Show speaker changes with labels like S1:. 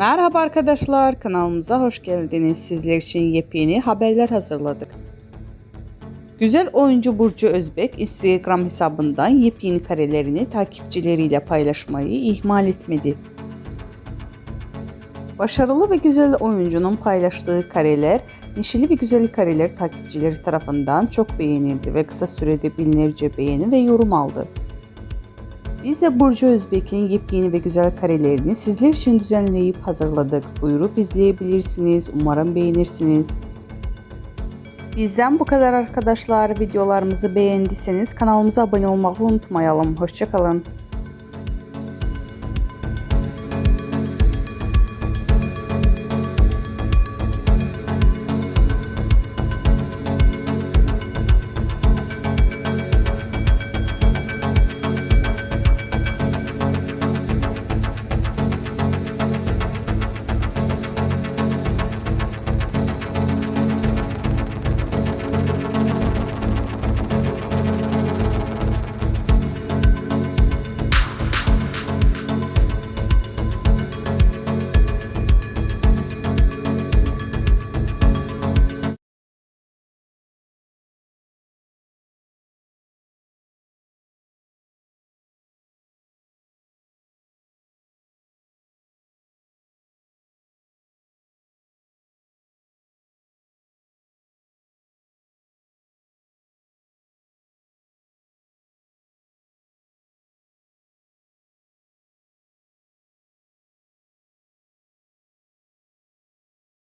S1: Merhaba arkadaşlar, kanalımıza hoş geldiniz. Sizler için yepyeni haberler hazırladık. Güzel oyuncu Burcu Özbek Instagram hesabından yepyeni karelerini takipçileriyle paylaşmayı ihmal etmedi. Başarılı ve güzel oyuncunun paylaştığı kareler, neşeli ve güzel kareler takipçileri tarafından çok beğenildi ve kısa sürede binlerce beğeni ve yorum aldı. Biz de Burcu Özbek'in yepyeni ve güzel karelerini sizler için düzenleyip hazırladık. Buyurup izleyebilirsiniz. Umarım beğenirsiniz. Bizden bu kadar arkadaşlar. Videolarımızı beğendiyseniz kanalımıza abone olmayı unutmayalım. Hoşçakalın.